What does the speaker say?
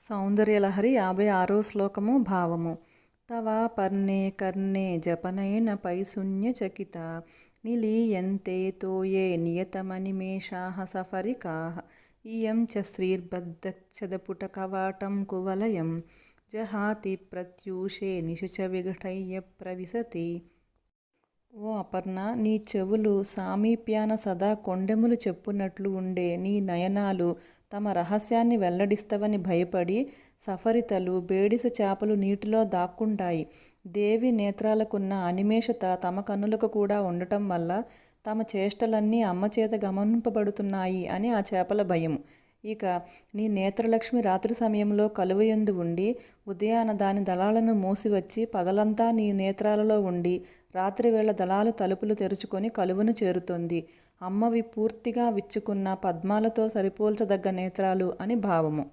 సౌందర్యలహరి యాభై ఆరో శ్లోకము భావము. తవ పర్ణే కర్ణే జపనయన పైశూన్యచకిత నిలీయంతే తోయే నియతమనిమేషా సఫరికా. ఇయం చ శ్రీర్బద్ధచ్చదపుటకవాటం కువలయం. జహాతి ప్రత్యూషే నిశచ విఘటయ్య ప్రవిశతి. ఓ అపర్ణ నీ చెవులు సామీప్యాన సదా కొండెములు చెప్పునట్లు ఉండే నీ నయనాలు తమ రహస్యాన్ని వెల్లడిస్తవని భయపడి సఫరితలు బేడిస చేపలు నీటిలో దాక్కుంటాయి. దేవి నేత్రాలకున్న అనిమేషత తమ కన్నులకు కూడా ఉండటం వల్ల తమ చేష్టలన్నీ అమ్మచేత గమనింపబడుతున్నాయి అని ఆ చేపల భయం. ఇక నీ నేత్రలక్ష్మి రాత్రి సమయంలో కలువయందు ఉండి ఉదయాన దాని దళాలను మూసివచ్చి పగలంతా నీ నేత్రాలలో ఉండి రాత్రివేళ దళాలు తలుపులు తెరుచుకొని కలువను చేరుతుంది. అమ్మవి పూర్తిగా విచ్చుకున్న పద్మాలతో సరిపోల్చదగ్గ నేత్రాలు అని భావము.